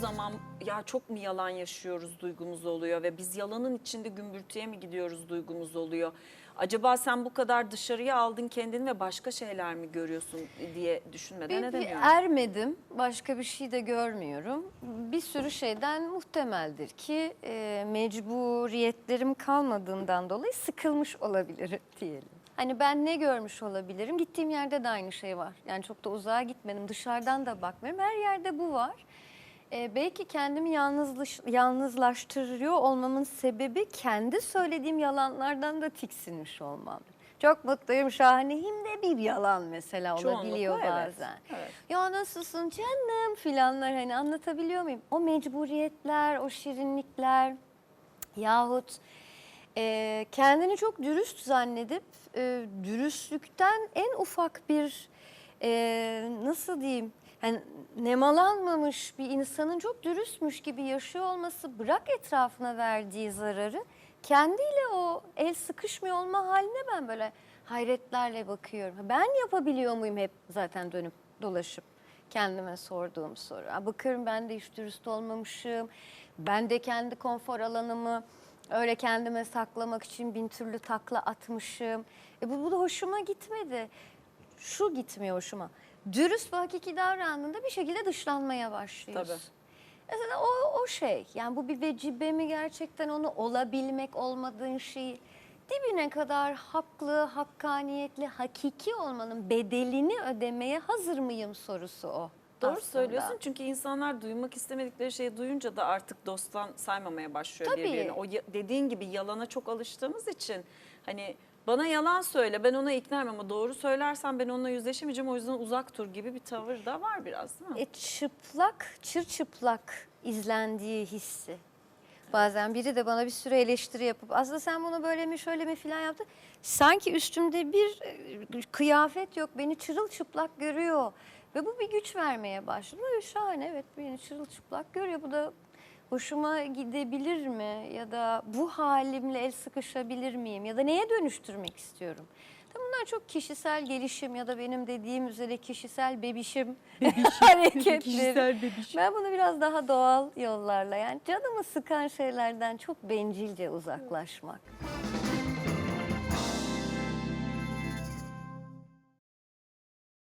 zaman ya çok mu yalan yaşıyoruz duygumuz oluyor ve biz yalanın içinde gümbürtüye mi gidiyoruz duygumuz oluyor. Acaba sen bu kadar dışarıya aldın kendini ve başka şeyler mi görüyorsun diye düşünmeden Bir, bir edemiyorum. ermedim. Başka bir şey de görmüyorum. Bir sürü şeyden muhtemeldir ki e, mecburiyetlerim kalmadığından dolayı sıkılmış olabilirim diyelim. Hani ben ne görmüş olabilirim? Gittiğim yerde de aynı şey var. Yani çok da uzağa gitmedim. Dışarıdan da bakmıyorum. Her yerde bu var. E, belki kendimi yalnızlaş, yalnızlaştırıyor olmamın sebebi kendi söylediğim yalanlardan da tiksinmiş olmam. Çok mutluyum, şahaneyim de bir yalan mesela Çoğunlukla olabiliyor evet, bazen. evet. Ya nasılsın canım filanlar hani anlatabiliyor muyum? O mecburiyetler, o şirinlikler yahut e, kendini çok dürüst zannedip e, dürüstlükten en ufak bir e, nasıl diyeyim yani nemalanmamış bir insanın çok dürüstmüş gibi yaşıyor olması bırak etrafına verdiği zararı kendiyle o el sıkışmıyor olma haline ben böyle hayretlerle bakıyorum. Ben yapabiliyor muyum hep zaten dönüp dolaşıp kendime sorduğum soru. Bakıyorum ben de hiç dürüst olmamışım. Ben de kendi konfor alanımı öyle kendime saklamak için bin türlü takla atmışım. E bu, bu da hoşuma gitmedi. Şu gitmiyor hoşuma. Dürüst ve hakiki davrandığında bir şekilde dışlanmaya başlıyorsun. Tabii. Mesela o, o şey yani bu bir vecibe mi gerçekten onu olabilmek olmadığın şeyi dibine kadar haklı, hakkaniyetli, hakiki olmanın bedelini ödemeye hazır mıyım sorusu o. Doğru aslında. söylüyorsun çünkü insanlar duymak istemedikleri şeyi duyunca da artık dosttan saymamaya başlıyor Tabii. birbirini. O dediğin gibi yalana çok alıştığımız için hani bana yalan söyle ben ona ikna ama doğru söylersen ben onunla yüzleşemeyeceğim o yüzden uzak dur gibi bir tavır da var biraz değil mi? E, çıplak, çırçıplak izlendiği hissi. Bazen biri de bana bir sürü eleştiri yapıp aslında sen bunu böyle mi şöyle mi filan yaptın. Sanki üstümde bir e, kıyafet yok beni çırılçıplak görüyor. Ve bu bir güç vermeye başladı. Şahane evet beni çırılçıplak görüyor. Bu da hoşuma gidebilir mi? Ya da bu halimle el sıkışabilir miyim? Ya da neye dönüştürmek istiyorum? Tabii Bunlar çok kişisel gelişim ya da benim dediğim üzere kişisel bebişim, hareketleri. Ben bunu biraz daha doğal yollarla yani canımı sıkan şeylerden çok bencilce uzaklaşmak.